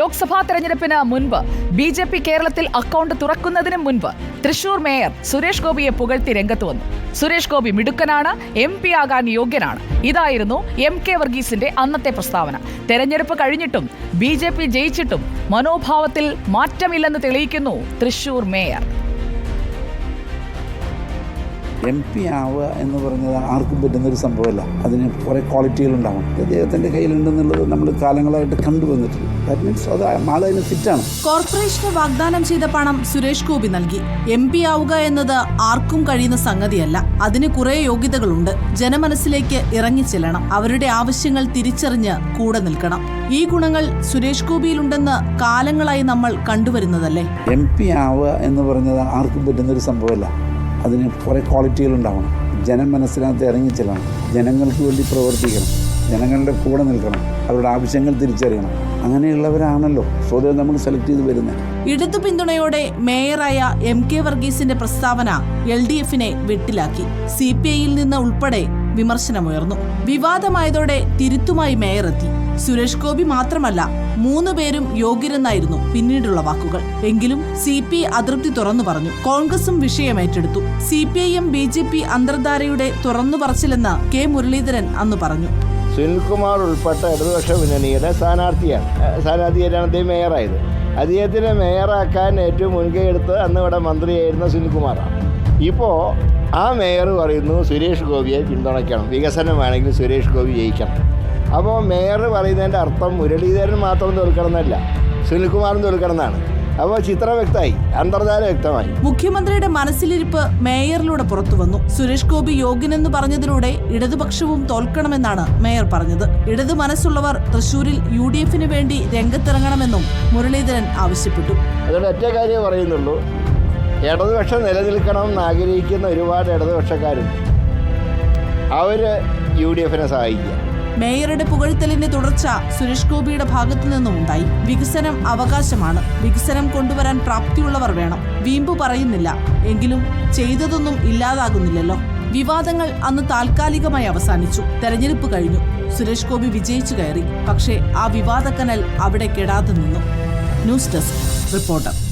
ലോക്സഭാ തെരഞ്ഞെടുപ്പിന് മുൻപ് B J P കേരളത്തിൽ അക്കൗണ്ട് തുറക്കുന്നതിന് മുൻപ് തൃശൂർ മേയർ സുരേഷ് ഗോപിയെ പുകഴ്ത്തി രംഗത്ത് വന്നു. സുരേഷ് ഗോപി മിടുക്കനാണ് എം പി ആകാൻ യോഗ്യനാണ്. ഇതായിരുന്നു എം കെ വർഗീസിന്റെ അന്നത്തെ പ്രസ്താവന. തെരഞ്ഞെടുപ്പ് കഴിഞ്ഞിട്ടും ബി ജയിച്ചിട്ടും മനോഭാവത്തിൽ മാറ്റമില്ലെന്ന് തെളിയിക്കുന്നു തൃശൂർ മേയർ. എം പി ആവുക എന്ന് പറഞ്ഞത് ആർക്കും പറ്റുന്നൊരു സംഭവമല്ല. അതിന് കുറേ ക്വാളിറ്റികളുണ്ടാവും അദ്ദേഹത്തിന്റെ കയ്യിലുണ്ടെന്നുള്ളത് നമ്മൾ കാലങ്ങളായിട്ട് കണ്ടുവന്നിട്ടുണ്ട് ദാറ്റ് മീൻസ് അത് ഫിറ്റാണ് കോർപ്പറേഷന് വാഗ്ദാനം ചെയ്ത പണം സുരേഷ് ഗോപി നൽകി. എം പി ആവുക എന്നത് ആർക്കും കഴിയുന്ന സംഗതിയല്ല. അതിന് കുറെ യോഗ്യതകളുണ്ട്. ജനമനസ്സിലേക്ക് ഇറങ്ങിച്ചെല്ലണം അവരുടെ ആവശ്യങ്ങൾ തിരിച്ചറിഞ്ഞ് കൂടെ നിൽക്കണം. ഈ ഗുണങ്ങൾ സുരേഷ് ഗോപിയിലുണ്ടെന്ന് കാലങ്ങളായി നമ്മൾ കണ്ടുവരുന്നതല്ലേ? എം പി ആവുക എന്ന് പറഞ്ഞത് ആർക്കും പറ്റുന്നൊരു സംഭവമല്ല. അതിന് കുറേ ക്വാളിറ്റികളുണ്ടാവണം. ജനമനസ്സിനകത്ത് ഇറങ്ങിച്ചെല്ലണം ജനങ്ങൾക്ക് വേണ്ടി പ്രവർത്തിക്കണം. ജനങ്ങളുടെ കൂടെ നിൽക്കണം. അവരുടെ ആവശ്യങ്ങൾ തിരിച്ചറിയണം. അങ്ങനെയുള്ളവരാണല്ലോ. സ്വതവേ നമ്മൾ സെലക്ട് ചെയ്ത് വരുന്നത് ഇടതു പിന്തുണയോടെ മേയറായ എം കെ വർഗീസിന്റെ പ്രസ്താവന എൽ ഡി എഫിനെ വെട്ടിലാക്കി. സി പി ഐയിൽ നിന്ന് ഉൾപ്പെടെ വിമർശനമുയർന്നു. വിവാദമായതോടെ തിരുത്തുമായി മേയർ എത്തി. സുരേഷ് ഗോപി മാത്രമല്ല മൂന്നു പേരും യോഗ്യരെന്നായിരുന്നു പിന്നീടുള്ള വാക്കുകൾ. എങ്കിലും സി പി അതൃപ്തി തുറന്നു പറഞ്ഞു. കോൺഗ്രസും വിഷയം ഏറ്റെടുത്തു. C P I M B J P അന്തർധാരയുടെ തുറന്നു പറച്ചിലെന്ന് കെ മുരളീധരൻ അന്ന് പറഞ്ഞു. സുനിൽകുമാർ ഉൾപ്പെട്ട ഇടതുപക്ഷ മുന്നണിയുടെ സ്ഥാനാർത്ഥിയാണ്. സ്ഥാനാർത്ഥിയായിട്ടാണ് അദ്ദേഹം മേയറായത്. അദ്ദേഹത്തിനെ മേയറാക്കാൻ ഏറ്റവും മുൻകൈ എടുത്ത് അന്ന് ഇവിടെ മന്ത്രിയായിരുന്ന സുനിൽകുമാറാണ്. ഇപ്പോൾ ആ മേയർ പറയുന്നു സുരേഷ് ഗോപിയെ പിന്തുണയ്ക്കണം. വികസനം വേണമെങ്കിൽ സുരേഷ് ഗോപി ജയിക്കണം. അപ്പോൾ മേയർ പറയുന്നതിന്റെ അർത്ഥം മുരളീധരൻ മാത്രം തോൽക്കണം എന്നല്ല സുനിൽകുമാറും തോൽക്കണം എന്നാണ് അപ്പോൾ ചിത്രം വ്യക്തമായി അന്തർധാര വ്യക്തമായി. മുഖ്യമന്ത്രിയുടെ മനസ്സിലിരിപ്പ് മേയറിലൂടെ പുറത്തു വന്നു. സുരേഷ് ഗോപി യോഗ്യനെന്ന് പറഞ്ഞതിലൂടെ ഇടതുപക്ഷവും തോൽക്കണമെന്നാണ് മേയർ പറഞ്ഞത്. ഇടതു മനസ്സുള്ളവർ തൃശൂരിൽ യു ഡി എഫിന് വേണ്ടി രംഗത്തിറങ്ങണമെന്നും മുരളീധരൻ ആവശ്യപ്പെട്ടു. അതുകൊണ്ട് ഒറ്റ കാര്യം പറയുന്നുള്ളൂ. ഇടതുപക്ഷം നിലനിൽക്കണം ആഗ്രഹിക്കുന്ന ഒരുപാട് ഇടതുപക്ഷക്കാരുണ്ട്. അവർ യു ഡി എഫിനെ സഹായിക്കുക. മേയറുടെ പുകഴ്ത്തലിന്റെ തുടർച്ച സുരേഷ് ഗോപിയുടെ ഭാഗത്തു നിന്നും ഉണ്ടായി. വികസനം അവകാശമാണ്. വികസനം കൊണ്ടുവരാൻ പ്രാപ്തിയുള്ളവർ വേണം. വീമ്പു പറയുന്നില്ല. എങ്കിലും ചെയ്തതൊന്നും ഇല്ലാതാകുന്നില്ലല്ലോ. വിവാദങ്ങൾ അന്ന് താൽക്കാലികമായി അവസാനിച്ചു. തെരഞ്ഞെടുപ്പ് കഴിഞ്ഞു. സുരേഷ് ഗോപി വിജയിച്ചു കയറി. പക്ഷേ ആ വിവാദക്കനൽ അവിടെ കെടാതെ നിന്നു. News desk reporter.